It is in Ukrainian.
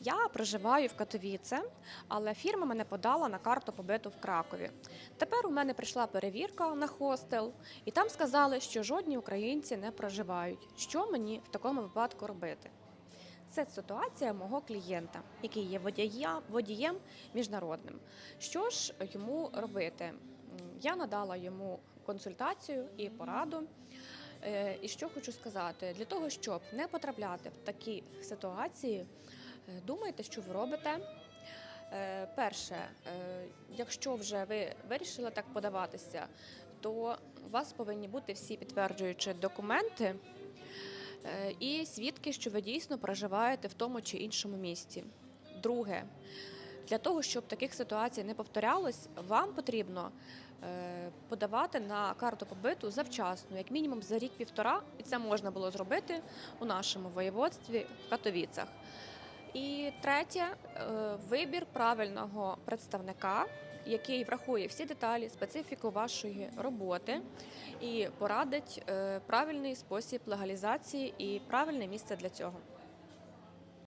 Я проживаю в Катовіце, але фірма мене подала на карту побиту в Кракові. Тепер у мене прийшла перевірка на хостел, і там сказали, що жодні українці не проживають. Що мені в такому випадку робити? Це ситуація мого клієнта, який є водія, водієм міжнародним. Що ж йому робити? Я надала йому консультацію і пораду. Е, І що хочу сказати, для того, щоб не потрапляти в такі ситуації, думайте, що ви робите. Е, Перше, е, якщо вже ви вирішили так подаватися, то у вас повинні бути всі підтверджуючі документи е, і свідки, що ви дійсно проживаєте в тому чи іншому місті. Друге, для того, щоб таких ситуацій не повторялось, вам потрібно е, подавати на карту побиту завчасно, як мінімум за рік-півтора, і це можна було зробити у нашому воєводстві в Катовіцах. І третє е, вибір правильного представника, який врахує всі деталі, специфіку вашої роботи і порадить е, правильний спосіб легалізації і правильне місце для цього.